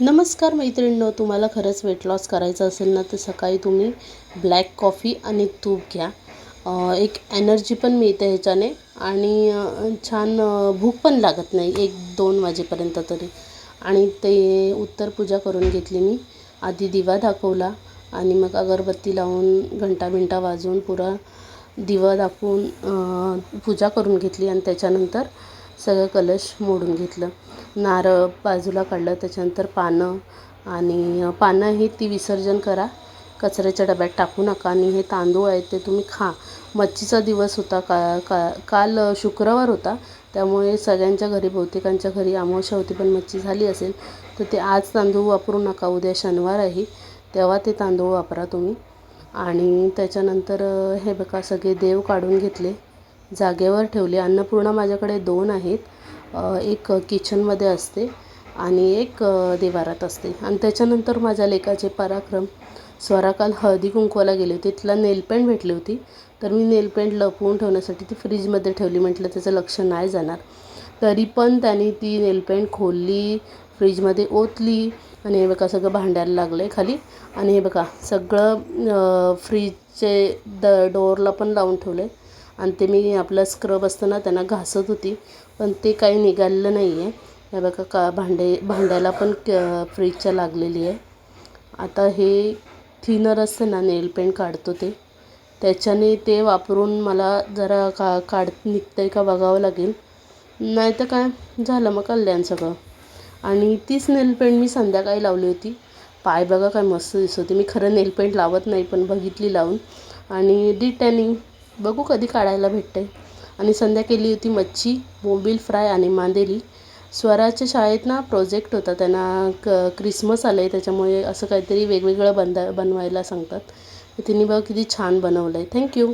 नमस्कार मैत्रिणींनो तुम्हाला खरंच वेट लॉस करायचं असेल ना तर सकाळी तुम्ही ब्लॅक कॉफी आणि तूप घ्या. एक एनर्जी पण मिळते ह्याच्याने आणि छान भूक पण लागत नाही एक दोन वाजेपर्यंत तरी. आणि ते उत्तर पूजा करून घेतली मी. आधी दिवा दाखवला आणि मग अगरबत्ती लावून घंटा बिंटा वाजवून पुरा दिवा दाखवून पूजा करून घेतली आणि त्याच्यानंतर सगळं कलश मोडून घेतलं. नारळ बाजूला काढलं त्याच्यानंतर पानं आणि पानं ही ती विसर्जन करा. कचऱ्याच्या डब्यात टाकू नका आणि हे तांदूळ आहेत ते तुम्ही खा. मच्छीचा दिवस होता का का काल शुक्रवार होता. त्यामुळे सगळ्यांच्या घरी बहुतेकांच्या घरी अमावस्या होती पण मच्छी झाली असेल तर ते आज तांदूळ वापरू नका. उद्या शनिवार आहे तेव्हा ते तांदूळ वापरा तुम्ही. आणि त्याच्यानंतर हे बघा सगळे देव काढून घेतले. जागेवर ठेवले. अन्नपूर्णा माझ्याकडे दोन आहेत. एक किचनमध्ये असते आणि एक देवारात असते. आणि त्याच्यानंतर माझ्या लेकाचे पराक्रम स्वरा काल हळदी कुंकवाला गेले होते. तिला नेलपेंट भेटली होती. तर मी नेलपेंट लपवून ठेवण्यासाठी ती फ्रीजमध्ये ठेवली. म्हटलं त्याचं लक्ष नाही जाणार. तरी पण त्याने ती नेलपेंट खोलली फ्रीजमध्ये ओतली आणि हे बघा सगळं भांड्याला लागलं आहे खाली. आणि हे बघा सगळं फ्रीजचे द डोअरला पण लावून ठेवलं आहे आणि ते मी आपलं स्क्रब असतं ना त्यांना घासत होती. पण ते काही निघालेलं नाही आहे हे बघा का भांडे भांड्याला पण क फ्रीजच्या लागलेली आहे. आता हे थिनर असतं ना नेल पेंट काढतो ते. त्याच्याने ते वापरून मला जरा का काढ निघतं आहे का बघावं लागेल. नाही तर काय झालं मग कल्याण सगळं. आणि तीच नेल पेंट मी संध्याकाळी लावली होती. पाय बघा काय मस्त दिसत होती. मी खरं नेल पेंट लावत नाही पण बघितली लावून. आणि डिटॅनिंग बघू कधी काढायला भेटते आणि संध्या केली होती मच्छी बोंबील फ्राय आणि मांदेली. स्वराच्या शाळेत ना प्रोजेक्ट होता त्यांना क क्रिसमस आलं आहे त्याच्यामुळे असं काहीतरी वेगवेगळं बनदा बनवायला सांगतात. तिने बघ किती छान बनवलं आहे थँक्यू